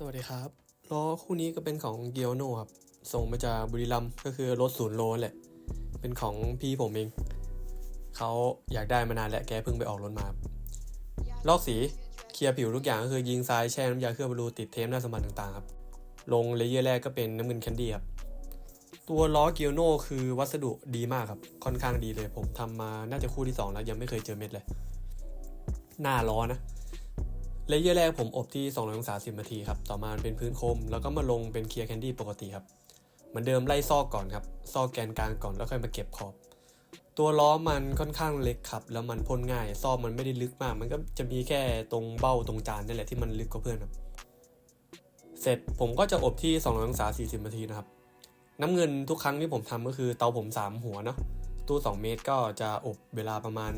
สวัสดีครับล้อคู่นี้ก็เป็นของเกียวโนครับ ส่งมาจากบุรีรัมย์ก็คือรถศูนย์โลแหละ เป็นของพี่ผมเอง เขาอยากได้มานานแหละแกเพิ่งไปออกรถมาครับลอกสีเคลียร์ผิวทุกอย่างก็คือยิงทรายแช่น้ำยาเคลือบรูติดเทปหน้าสมบัติต่างๆครับลงเลเยอร์แรกก็เป็นน้ำเงินแคนดี้ครับตัวล้อเกียวโนคือวัสดุดีมากครับ ค่อนข้างดีเลย ผมทำมาน่าจะคู่ที่สองแล้วยังไม่เคยเจอเม็ดเลย หน้าล้อนะ เลเยอร์แรกผมอบที่200องศา10นาทีครับ ต่อมาเป็นพื้นโคม แล้วก็มาลงเป็นเคลียร์แคนดี้ปกติครับ เหมือนเดิมไล่ซอกก่อนครับ ซอกแกนกลางก่อนแล้วค่อยมาเก็บขอบ ตัวล้อมันค่อนข้างเล็กครับ แล้วมันพ่นง่าย ซอกมันไม่ได้ลึกมาก มันก็จะมีแค่ตรงเบ้าตรงจานนี่แหละที่มันลึกกว่าเพื่อนครับ เสร็จผมก็จะอบที่200องศา40นาทีนะครับ น้ำเงินทุกครั้งที่ผมทำก็คือเตาผม 3 หัวเนาะ ตู้ 2 เมตรก็จะอบเวลาประมาณ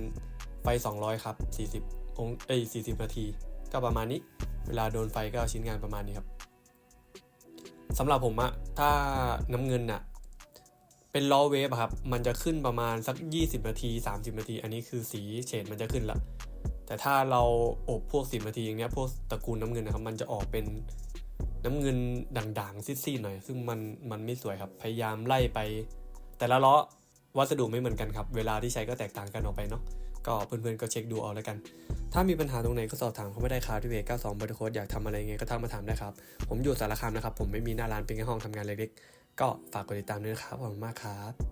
ไฟ200ครับ40องเอ้ย40 นาที ก็ประมาณนี้ เวลาโดนไฟก็ชิ้นงานประมาณนี้ครับสำหรับผมอะถ้าน้ำเงินอะเป็นล้อเวฟครับ มันจะขึ้นประมาณสัก 20 นาที 30 นาที อันนี้คือสีเฉดมันจะขึ้นละแต่ถ้าเราอบพวก 10 นาทีอย่างเนี้ยพวกตระกูลน้ำเงินนะครับ มันจะออกเป็นน้ำเงินด่างๆซีดๆหน่อย ซึ่งมันมันไม่สวยครับ พยายามไล่ไป แต่ละล้อ วัสดุไม่เหมือนกันครับ เวลาที่ใช้ก็แตกต่างกันออกไปเนาะก็เพื่อนๆก็เช็คดูเอาแล้วกัน ถ้ามีปัญหาตรงไหนก็สอบถามเข้ามาได้ครับที่เวก้าสองบริโคดอยากทำอะไรเงี้ยก็ทักมาถามได้ครับ ผมอยู่สารคามนะครับ ผมไม่มีหน้าร้านเป็นแค่ห้องทำงานเล็กๆก็ฝากกดติดตามด้วยนะครับขอบคุณมากครับ